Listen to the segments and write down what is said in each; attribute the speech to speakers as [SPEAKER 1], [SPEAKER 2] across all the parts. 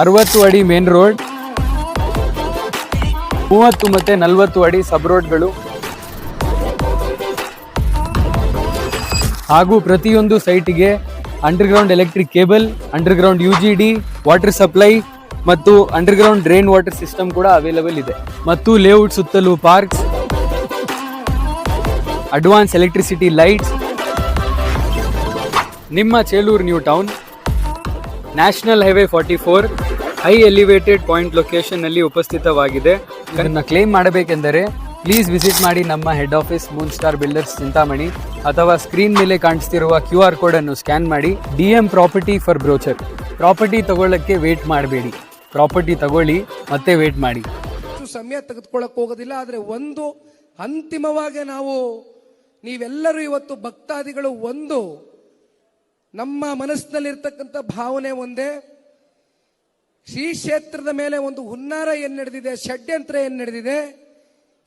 [SPEAKER 1] ಅರವತ್ತು ಅಡಿ main road ಮೂವತ್ತು ಮತ್ತೆ ನಲವತ್ತು ಅಡಿ ಸಬ್ ರೋಡ್ಗಳು ಹಾಗೂ ಪ್ರತಿಯೊಂದು ಸೈಟಿಗೆ underground electric cable underground U G D water supply ಮತ್ತು ಅಂಡರ್ಗ್ರೌಂಡ್ ಡ್ರೈನ್ ವಾಟರ್ ಸಿಸ್ಟಮ್ ಕೂಡ ಅವೈಲಬಲ್ ಇದೆ. ಮತ್ತು ಲೇಔಟ್ ಸುತ್ತಲೂ ಪಾರ್ಕ್ಸ್ ಅಡ್ವಾನ್ಸ್ ಎಲೆಕ್ಟ್ರಿಸಿಟಿ ಲೈಟ್ಸ್ ನಿಮ್ಮ Chelur new town national highway forty four high elevated point location ಅಲ್ಲಿ ಉಪಸ್ಥಿತವಾಗಿದೆ. ಇದನ್ನ ಕ್ಲೇಮ್ ಮಾಡಬೇಕೆಂದರೆ ಪ್ಲೀಸ್ ವಿಸಿಟ್ ಮಾಡಿ ನಮ್ಮ head office moon star builders Chintamani ಅಥವಾ ಸ್ಕ್ರೀನ್ ಮೇಲೆ ಕಾಣಿಸ್ತಿರುವ ಕ್ಯೂ ಆರ್ ಕೋಡ್ ಅನ್ನು ಸ್ಕ್ಯಾನ್ ಮಾಡಿ D M property for brochure. Property ತಗೊಳ್ಳಕ್ಕೆ wait ಮಾಡಬೇಡಿ. ಪ್ರಾಪರ್ಟಿ ತಗೊಳ್ಳಿ ಮತ್ತೆ ವೇಟ್ ಮಾಡಿ.
[SPEAKER 2] ಸಮಯ ತೆಗೆದುಕೊಳ್ಳಕ್ ಹೋಗೋದಿಲ್ಲ ಆದರೆ ಒಂದು ಅಂತಿಮವಾಗಿ ನಾವು ನೀವೆಲ್ಲರೂ ಇವತ್ತು ಭಕ್ತಾದಿಗಳು ಒಂದು ನಮ್ಮ ಮನಸ್ಸಿನಲ್ಲಿರ್ತಕ್ಕಂಥ ಭಾವನೆ ಒಂದೇ. ಶ್ರೀ ಕ್ಷೇತ್ರದ ಮೇಲೆ ಒಂದು ಹುನ್ನಾರ ಏನು ನಡೆದಿದೆ ಷಡ್ಯಂತ್ರ ಏನು ನಡೆದಿದೆ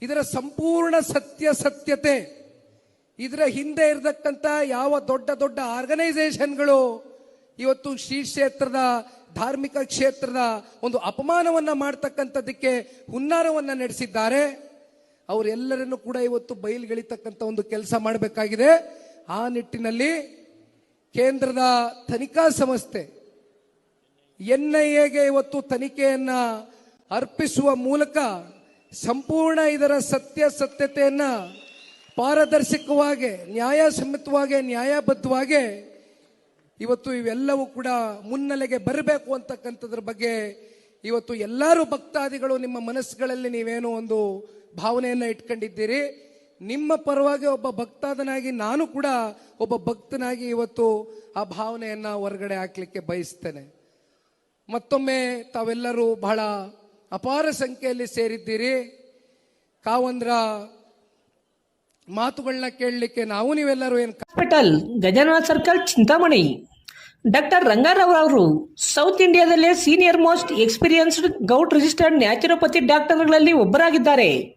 [SPEAKER 2] ಇದರ ಸಂಪೂರ್ಣ ಸತ್ಯ ಸತ್ಯತೆ. ಇದರ ಹಿಂದೆ ಇರತಕ್ಕಂಥ ಯಾವ ದೊಡ್ಡ ದೊಡ್ಡ ಆರ್ಗನೈಸೇಷನ್ಗಳು ಇವತ್ತು ಶ್ರೀ ಕ್ಷೇತ್ರದ, ಧಾರ್ಮಿಕ ಕ್ಷೇತ್ರದ ಒಂದು ಅಪಮಾನವನ್ನ ಮಾಡ್ತಕ್ಕಂಥದ್ದಕ್ಕೆ ಹುನ್ನಾರವನ್ನ ನಡೆಸಿದ್ದಾರೆ. ಅವರೆಲ್ಲರನ್ನು ಕೂಡ ಇವತ್ತು ಬಯಲ್ಗೆಳಿತಕ್ಕಂಥ ಒಂದು ಕೆಲಸ ಮಾಡಬೇಕಾಗಿದೆ. ಆ ನಿಟ್ಟಿನಲ್ಲಿ ಕೇಂದ್ರದ ತನಿಖಾ ಸಂಸ್ಥೆ ಎನ್ಐಎಗೆ ಇವತ್ತು ತನಿಖೆಯನ್ನ ಅರ್ಪಿಸುವ ಮೂಲಕ ಸಂಪೂರ್ಣ ಇದರ ಸತ್ಯಾಸತ್ಯತೆಯನ್ನ ಪಾರದರ್ಶಕವಾಗಿ, ನ್ಯಾಯಸಮ್ಮತವಾಗಿ, ನ್ಯಾಯಬದ್ಧವಾಗಿ ಇವತ್ತು ಇವೆಲ್ಲವೂ ಕೂಡ ಮುನ್ನೆಲೆಗೆ ಬರಬೇಕು ಅಂತಕ್ಕಂಥದ್ರ ಬಗ್ಗೆ ಇವತ್ತು ಎಲ್ಲರೂ ಭಕ್ತಾದಿಗಳು ನಿಮ್ಮ ಮನಸ್ಸುಗಳಲ್ಲಿ ನೀವೇನೋ ಒಂದು ಭಾವನೆಯನ್ನ ಇಟ್ಕೊಂಡಿದ್ದೀರಿ. ನಿಮ್ಮ ಪರವಾಗಿ ಒಬ್ಬ ಭಕ್ತಾದನಾಗಿ ನಾನು ಕೂಡ ಒಬ್ಬ ಭಕ್ತನಾಗಿ ಇವತ್ತು ಆ ಭಾವನೆಯನ್ನು ಹೊರಗಡೆ ಹಾಕ್ಲಿಕ್ಕೆ ಬಯಸ್ತೇನೆ. ಮತ್ತೊಮ್ಮೆ ತಾವೆಲ್ಲರೂ ಬಹಳ ಅಪಾರ ಸಂಖ್ಯೆಯಲ್ಲಿ ಸೇರಿದ್ದೀರಿ. ಕಾವಂದ್ರ ಮಾತುಗಳನ್ನ ಕೇಳಲಿಕ್ಕೆ ನಾವು ನೀವೆಲ್ಲರೂ ಏನು
[SPEAKER 3] hospital Gajanana circle Chintamani. Doctor Rangarao ಅವರು south ಇಂಡಿಯಾದಲ್ಲೇ senior most experienced govt registered naturopathy ಡಾಕ್ಟರ್ಗಳಲ್ಲಿ ಒಬ್ಬರಾಗಿದ್ದಾರೆ.